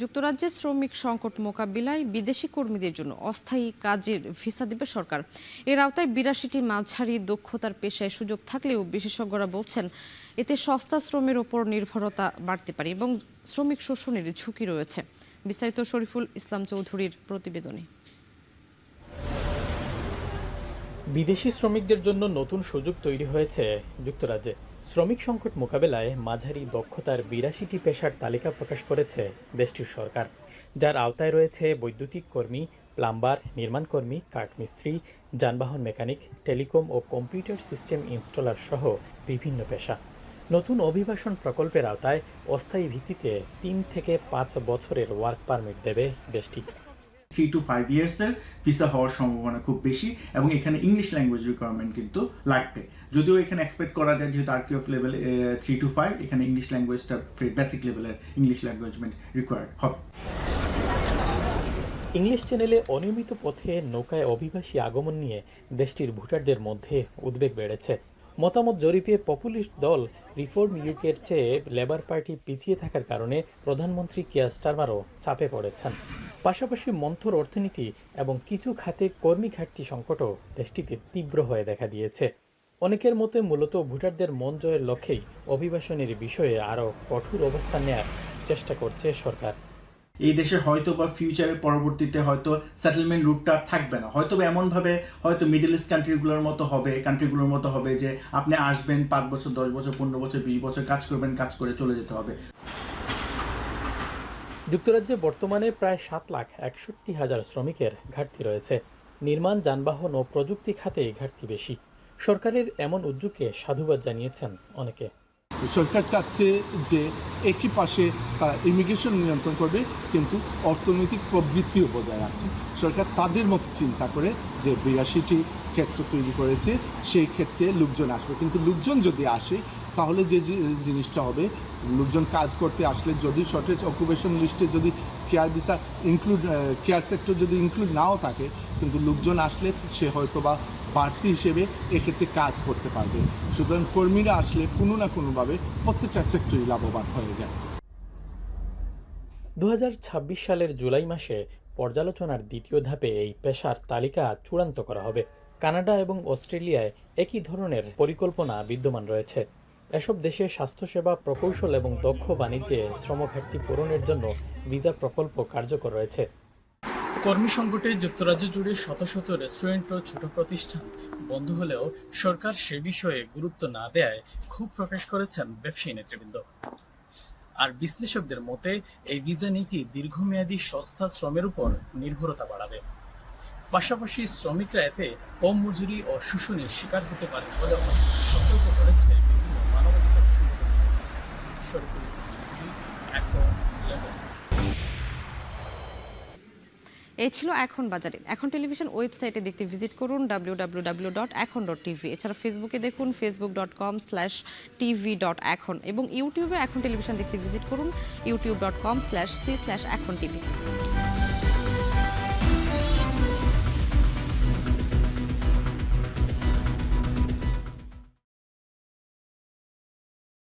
যুক্তরাজ্যে শ্রমিক সংকট মোকাবিলায় বিদেশি কর্মীদের জন্য অস্থায়ী কাজের ভিসা দেবে সরকার। এর আওতায় বিরাশিটি মাঝারি দক্ষতার পেশায় সুযোগ থাকলেও বিশেষজ্ঞরা বলছেন, এতে সস্তা শ্রমের ওপর নির্ভরতা বাড়তে পারে এবং শ্রমিক শোষণের ঝুঁকি রয়েছে। বিস্তারিত শরীফুল ইসলাম চৌধুরীর প্রতিবেদনে। বিদেশি শ্রমিকদের জন্য নতুন সুযোগ তৈরি হয়েছে যুক্তরাজ্যে। শ্রমিক সংকট মোকাবেলায় মাঝারি দক্ষতার বিরাশিটি পেশার তালিকা প্রকাশ করেছে দেশটির সরকার। যার আওতায় রয়েছে বৈদ্যুতিক কর্মী, প্লাম্বার নির্মাণ কর্মী কাঠমিস্ত্রি, যানবাহন মেকানিক, টেলিকম ও কম্পিউটার সিস্টেম ইনস্টলার সহ বিভিন্ন পেশা। নতুন অভিবাসন প্রকল্পের আওতায় অস্থায়ী ভিত্তিতে তিন থেকে পাঁচ বছরের ওয়ার্ক পারমিট দেবে দেশটি। থ্রি টু ফাইভ ইয়ার্সের ভিসা হওয়ার সম্ভাবনা খুব বেশি এবং এখানে ইংলিশ ল্যাঙ্গুয়েজ রিকোয়ারমেন্ট কিন্তু লাগবে। যদিও এখানে এক্সপেক্ট করা যায় যেহেতু of level three to five এখানে ইংলিশ ল্যাঙ্গুয়েজটা বেসিক লেভেলের ইংলিশ ল্যাঙ্গুয়েজমেন্ট রিকোয়ার্ড হবে। ইংলিশ চ্যানেলে অনিয়মিত পথে নৌকায় অভিবাসী আগমন নিয়ে দেশটির ভোটারদের মধ্যে উদ্বেগ বেড়েছে। মতামত জরিপে পপুলিস্ট দল রিফর্ম ইউকের চেয়ে লেবার পার্টি পিছিয়ে থাকার কারণে প্রধানমন্ত্রী কিয়ার স্টারমারও চাপে পড়েছেন। পাশাপাশি মন্থর অর্থনীতি এবং কিছু খাতে কর্মী ঘাটতি সংকটও দেশটিতে তীব্র হয়ে দেখা দিয়েছে। অনেকের মতে মূলত ভোটারদের মন জয়ের লক্ষ্যেই অভিবাসনের বিষয়ে আরও কঠোর অবস্থান নেয়ার চেষ্টা করছে সরকার। এই দেশে হয়তো বা ফিউচারের পরবর্তীতে হয়তো সেটেলমেন্ট রুটটা থাকবে না। হয়তো বা এমনভাবে হয়তো মিডল ইস্ট কান্ট্রিগুলোর মতো হবে কান্ট্রিগুলোর মতো হবে যে আপনি আসবেন পাঁচ বছর, দশ বছর, পনেরো বছর, বিশ বছর কাজ করবেন, কাজ করে চলে যেতে হবে। যুক্তরাজ্যে বর্তমানে প্রায় সাত লাখ একষট্টি হাজার শ্রমিকের ঘাটতি রয়েছে। নির্মাণ, যানবাহন ও প্রযুক্তি খাতে ঘাটতি বেশি। সরকারের এমন উদ্যোগকে সাধুবাদ জানিয়েছেন অনেকে। সরকার চাচ্ছে যে একই পাশে তারা ইমিগ্রেশন নিয়ন্ত্রণ করবে, কিন্তু অর্থনৈতিক প্রবৃত্তিও বজায় রাখবে। সরকার তাদের মতো চিন্তা করে যে বিরাশিটি ক্ষেত্র তৈরি করেছে, সেই ক্ষেত্রে লোকজন আসবে। কিন্তু লোকজন যদি আসে তাহলে যে জিনিসটা হবে, লোকজন কাজ করতে আসলে যদি শর্টেজ অকুপেশন লিস্টে যদি care visa include care sector যদি ইনক্লুড নাও থাকে, কিন্তু লোকজন আসলে সে হয়তো বা বাড়তি হিসেবে এক্ষেত্রে কাজ করতে পারবে। সুতরাং কর্মীরা আসলে কোনো না কোনোভাবে প্রত্যেকটা সেক্টরই লাভবান হয়ে যায়। দু হাজার ছাব্বিশ সালের জুলাই মাসে পর্যালোচনার দ্বিতীয় ধাপে এই পেশার তালিকা চূড়ান্ত করা হবে। কানাডা এবং অস্ট্রেলিয়ায় একই ধরনের পরিকল্পনা বিদ্যমান রয়েছে। এসব দেশে স্বাস্থ্যসেবা, প্রকৌশল এবং দক্ষ বাণিজ্যে শ্রমঘাটতি পূরণের জন্য ভিসা প্রকল্প কার্যকর রয়েছে। কর্মী সংকটে যুক্তরাজ্য জুড়ে শত শত রেস্টুরেন্ট ও ছোট প্রতিষ্ঠান বন্ধ হলেও সরকার সে বিষয়ে গুরুত্ব না দেয় ক্ষোভ প্রকাশ করেছেন ব্যবসায়ী নেতৃবৃন্দ। আর বিশ্লেষকদের মতে, এই ভিসা নীতি দীর্ঘমেয়াদী সস্তা শ্রমের উপর নির্ভরতা বাড়াবে। পাশাপাশি শ্রমিকরা এতে কম মজুরি ও শোষণের শিকার হতে পারে বলেও সতর্ক করেছে বিভিন্ন এই ছিল এখন বাজারে। এখন টেলিভিশন ওয়েবসাইটে দেখতে ভিজিট করুন W W W dot Ekhon dot TV এছাড়া ফেসবুকে দেখুন Facebook dot com slash TV dot Ekhon এবং ইউটিউবে এখন টেলিভিশন দেখতে ভিজিট করুন YouTube dot com slash C slash Ekhon TV